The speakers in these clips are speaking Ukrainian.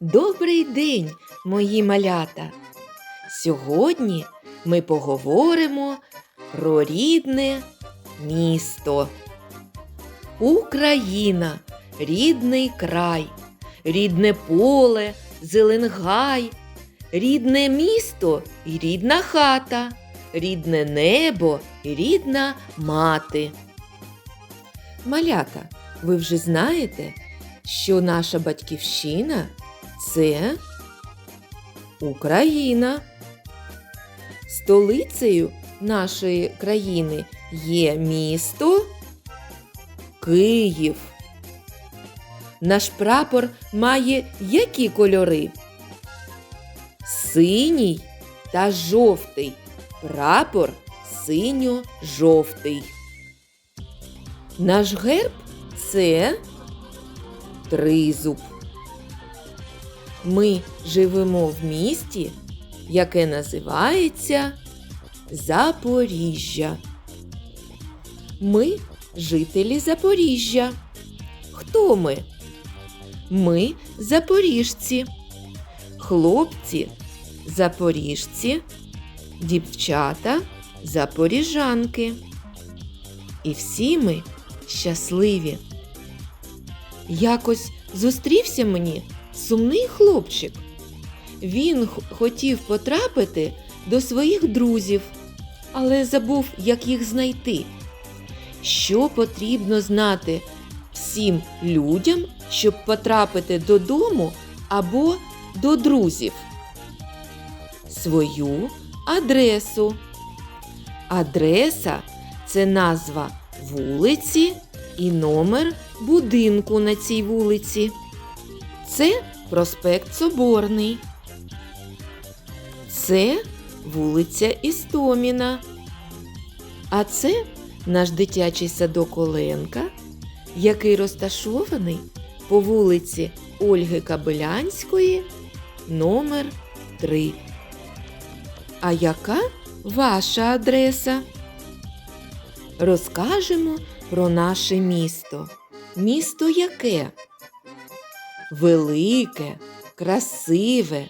Добрий день, мої малята! Сьогодні ми поговоримо про рідне місто. Україна, рідний край, рідне поле, зеленгай, рідне місто і рідна хата, рідне небо і рідна мати. Малята, ви вже знаєте, що наша батьківщина це Україна. Столицею нашої країни є місто Київ. Наш прапор має які кольори? Синій та жовтий. Прапор синьо-жовтий. Наш герб це тризуб. Ми живемо в місті, яке називається Запоріжжя. Ми жителі Запоріжжя. Хто ми? Ми запоріжці, хлопці запоріжці, дівчата запоріжанки. І всі ми щасливі. Якось зустрівся мені сумний хлопчик. Він хотів потрапити до своїх друзів, але забув, як їх знайти. Що потрібно знати всім людям, щоб потрапити додому або до друзів? Свою адресу. Адреса це назва вулиці і номер будинку на цій вулиці. Це проспект Соборний. Це вулиця Істоміна. А це наш дитячий садок Оленка, який розташований по вулиці Ольги Кабелянської, номер 3. А яка ваша адреса? Розкажемо про наше місто. Місто яке? Велике, красиве,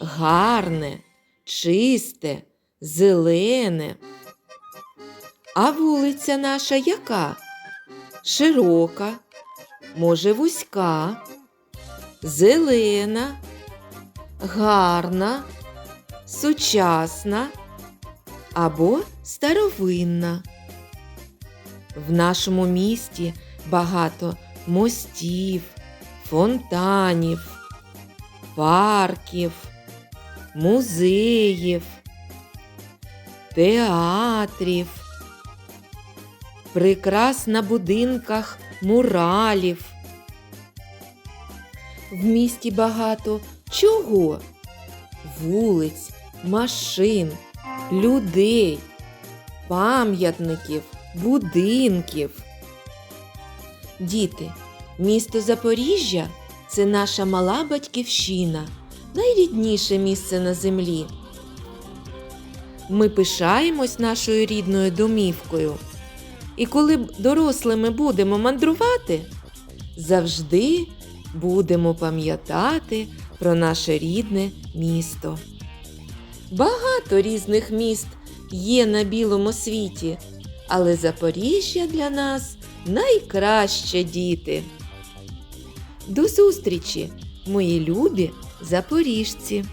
гарне, чисте, зелене. А вулиця наша яка? Широка, може вузька, зелена, гарна, сучасна або старовинна. В нашому місті багато мостів, фонтанів, парків, музеїв, театрів, прикрас на будинках муралів. В місті багато чого? Вулиць, машин, людей, пам'ятників, будинків. Діти, місто Запоріжжя це наша мала батьківщина, найрідніше місце на землі. Ми пишаємось нашою рідною домівкою. І коли дорослими будемо мандрувати, завжди будемо пам'ятати про наше рідне місто. Багато різних міст є на білому світі, але Запоріжжя для нас найкраще діти. До зустрічі, мої любі запоріжці!